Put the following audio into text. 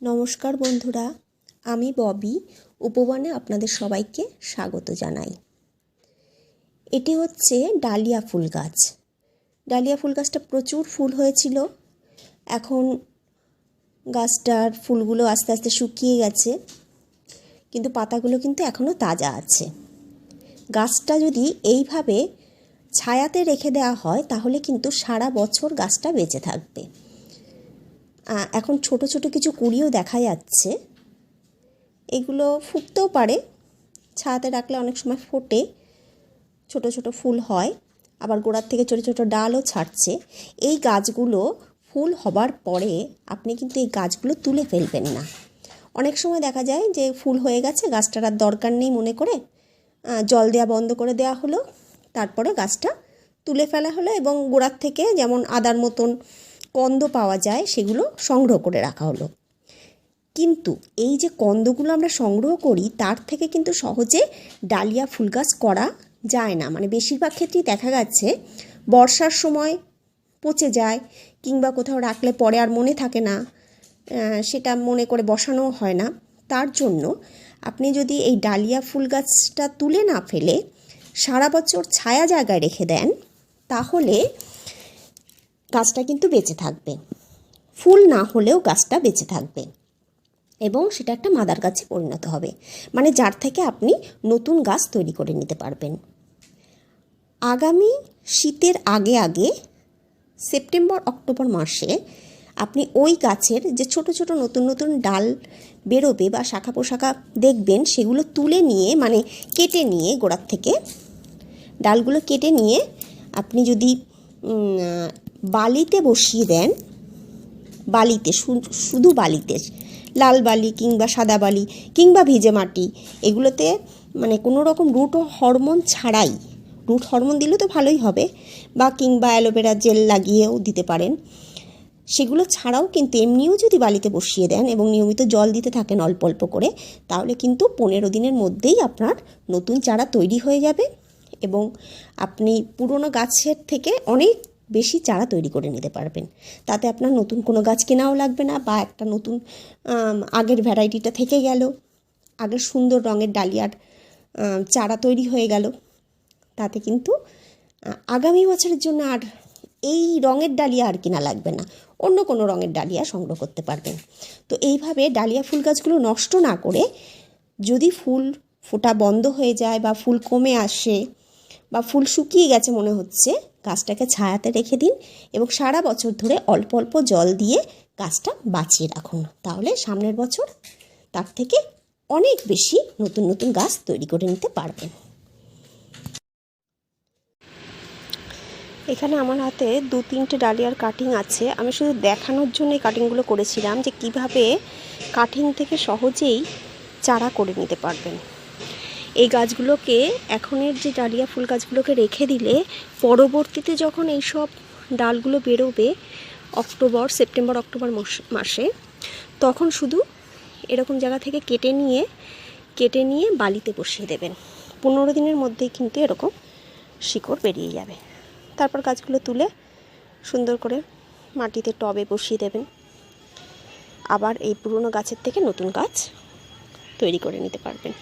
নমস্কার বন্ধুরা, আমি ববি, উপবনে আপনাদের সবাইকে স্বাগত জানাই। এটি হচ্ছে ডালিয়া ফুল গাছ। ডালিয়া ফুল গাছটা প্রচুর ফুল হয়েছিল। এখন গাছটার ফুলগুলো আস্তে আস্তে শুকিয়ে গেছে, কিন্তু পাতাগুলো কিন্তু এখনও তাজা আছে। গাছটা যদি এইভাবে ছায়াতে রেখে দেওয়া হয়, তাহলে কিন্তু সারা বছর গাছটা বেঁচে থাকবে। এখন ছোট ছোট কিছু কুড়িও দেখা যাচ্ছে। এগুলো ফুটতেও পারে। ছায়াতে রাখলে অনেক সময় ফোটে। ছোট ছোট ফুল হয়। আবার গোড়ার থেকে ছোট ছোট ডালও ছাড়ছে। এই গাছগুলো ফুল হবার পরে আপনি কিন্তু এই গাছগুলো তুলে ফেলবেন না। অনেক সময় দেখা যায় যে ফুল হয়ে গেছে, গাছটার আর দরকার নেই মনে করে। জল দেওয়া বন্ধ করে দেওয়া হলো। তারপরে গাছটা তুলে ফেলা হলো এবং গোড়ার থেকে যেমন আদার মতন কন্দ পাওয়া যায়, সেগুলো সংগ্রহ করে রাখা হলো। কিন্তু এই যে কন্দগুলো আমরা সংগ্রহ করি, তার থেকে কিন্তু সহজে ডালিয়া ফুল গাছ করা যায় না। মানে বেশিরভাগ ক্ষেত্রেই দেখা যাচ্ছে বর্ষার সময় পচে যায়, কিংবা কোথাও রাখলে পরে আর মনে থাকে না সেটা মনে করে বসানো হয় না। তার জন্য আপনি যদি এই ডালিয়া ফুল গাছটা তুলে না ফেলে, সারা বছর ছায়া জায়গায় রেখে দেন, তাহলে গাছটা কিন্তু বেঁচে থাকবে। ফুল না হলেও গাছটা বেঁচে থাকবে। এবং সেটা একটা মাদার গাছে পরিণত হবে। মানে যার থেকে আপনি নতুন গাছ তৈরি করে নিতে পারবেন। আগামী শীতের আগে আগে সেপ্টেম্বর, অক্টোবর মাসে আপনি ওই গাছের যে ছোট ছোট নতুন নতুন ডাল বেরোবে বা শাখা পোশাখা দেখবেন, সেগুলো তুলে নিয়ে মানে কেটে নিয়ে গোড়ার থেকে ডালগুলো কেটে নিয়ে আপনি যদি বালিতে বসিয়ে দেন। বালিতে শুধু বালিতে। লাল বালি কিংবা সাদা বালি কিংবা ভিজে মাটি, এগুলোতে মানে কোনো রকম রুট ও হরমোন ছাড়াই। রুট হরমোন দিলে তো ভালোই হবে বা কিংবা অ্যালোভেরা জেল লাগিয়েও দিতে পারেন। সেগুলো ছাড়াও কিন্তু এমনিও যদি বালিতে বসিয়ে দেন এবং নিয়মিত জল দিতে থাকেন অল্প অল্প করে, তাহলে কিন্তু পনেরো দিনের মধ্যেই আপনার নতুন চারা তৈরি হয়ে যাবে এবং আপনি পুরনো গাছের থেকে অনেক বেশি চারা তৈরি করে নিতে পারবেন। তাতে আপনার নতুন কোনো গাছ কেনাও লাগবে না বা একটা নতুন আগের ভ্যারাইটিটা থেকে গেল। আগের সুন্দর রঙের ডালিয়ার চারা তৈরি হয়ে গেল। তাতে কিন্তু আগামী বছরের জন্য আর এই রঙের ডালিয়া আর কিনা লাগবে না। অন্য কোনো রঙের ডালিয়া সংগ্রহ করতে পারবেন। তো এইভাবে ডালিয়া ফুল গাছগুলো নষ্ট না করে যদি ফুল ফোটা বন্ধ হয়ে যায় বা ফুল কমে আসে বা ফুল শুকিয়ে গেছে মনে হচ্ছে গাছটাকে ছায়াতে রেখে দিন এবং সারা বছর ধরে অল্প অল্প জল দিয়ে গাছটা বাঁচিয়ে রাখুন। তাহলে সামনের বছর তার থেকে অনেক বেশি নতুন নতুন গাছ তৈরি করে নিতে পারবেন। এখানে আমার হাতে দু তিনটে ডালিয়ার কাটিং আছে। আমি শুধু দেখানোর জন্য এই কাটিংগুলো করেছিলাম যে কীভাবে কাটিং থেকে সহজেই চারা করে নিতে পারবেন। এই গাছগুলোকে এখনের যে ডালিয়া ফুল গাছগুলোকে রেখে দিলে পরবর্তীতে যখন এইসব ডালগুলো বেরোবে অক্টোবর, সেপ্টেম্বর, অক্টোবর মাস- মাসে, তখন শুধু এরকম জায়গা থেকে কেটে নিয়ে কেটে নিয়ে বালিতে বসিয়ে দেবেন। পনেরো দিনের মধ্যেই কিন্তু এরকম শিকড় বেরিয়ে যাবে। তারপর গাছগুলো তুলে সুন্দর করে মাটিতে টবে বসিয়ে দেবেন। আবার এই পুরনো গাছের থেকে নতুন গাছ তৈরি করে নিতে পারবেন।